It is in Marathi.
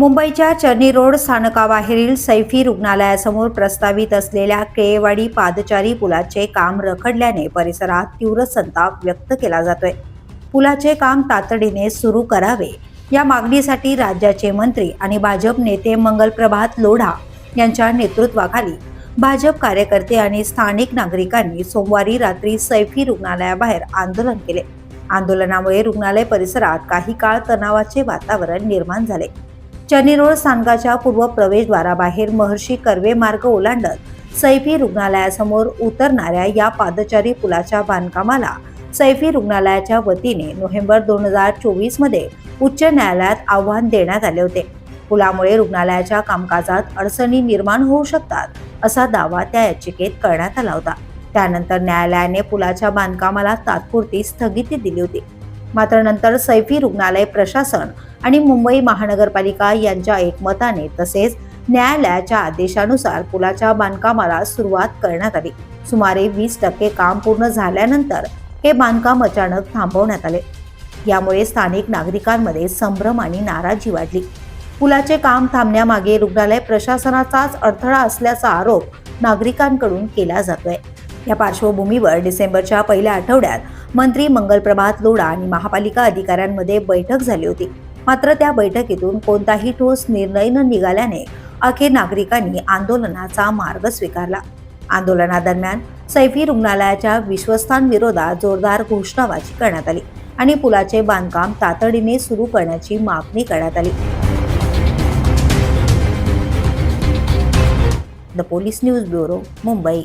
मुंबईच्या चर्नी रोड स्थानकाबाहेरील सैफी रुग्णालयासमोर प्रस्तावित असलेल्या केळेवाडी पादचारी पुलाचे काम रखडल्याने परिसरात तीव्र संताप व्यक्त केला जातोय. पुलाचे काम तातडीने सुरू करावे. या मागणीसाठी राज्याचे मंत्री आणि भाजप नेते मंगलप्रभात लोढा यांच्या नेतृत्वाखाली भाजप कार्यकर्ते आणि स्थानिक नागरिकांनी सोमवारी रात्री सैफी रुग्णालयाबाहेर आंदोलन केले. आंदोलनामुळे रुग्णालय परिसरात काही काळ तणावाचे वातावरण निर्माण झाले. चर्नी रोड स्थानकाच्या पूर्व प्रवेशद्वाराबाहेर महर्षी कर्वे मार्ग ओलांडत सैफी रुग्णालयासमोर उतरणाऱ्या या पादचारी पुलाच्या बांधकामाला सैफी रुग्णालयाच्या वतीने नोव्हेंबर दोन हजार चोवीसमध्ये उच्च न्यायालयात आव्हान देण्यात आले होते. पुलामुळे रुग्णालयाच्या कामकाजात अडचणी निर्माण होऊ शकतात असा दावा त्या याचिकेत करण्यात आला होता. त्यानंतर न्यायालयाने पुलाच्या बांधकामाला तात्पुरती स्थगिती दिली होती. मात्र नंतर सैफी रुग्णालय प्रशासन आणि मुंबई महानगरपालिका यांच्या एकमताने तसेच न्यायालयाच्या आदेशानुसार पुलाच्या बांधकामाला सुरुवात करण्यात आली. सुमारे वीस टक्के काम पूर्ण झाल्यानंतर हे बांधकाम अचानक थांबवण्यात आले. यामुळे स्थानिक नागरिकांमध्ये संभ्रम आणि नाराजी वाढली. पुलाचे काम थांबण्यामागे रुग्णालय प्रशासनाचाच अडथळा असल्याचा आरोप नागरिकांकडून केला जातोय. या पार्श्वभूमीवर डिसेंबरच्या पहिल्या आठवड्यात मंत्री मंगलप्रभात लोढा आणि महापालिका अधिकाऱ्यांमध्ये बैठक झाली होती. मात्र त्या बैठकीतून कोणताही ठोस निर्णय न निघाल्याने अखेर नागरिकांनी आंदोलनाचा मार्ग स्वीकारला. आंदोलनादरम्यान सैफी रुग्णालयाच्या विश्वस्तांविरोधात जोरदार घोषणाबाजी करण्यात आली आणि पुलाचे बांधकाम तातडीने सुरू करण्याची मागणी करण्यात आली. The police news bureau Mumbai.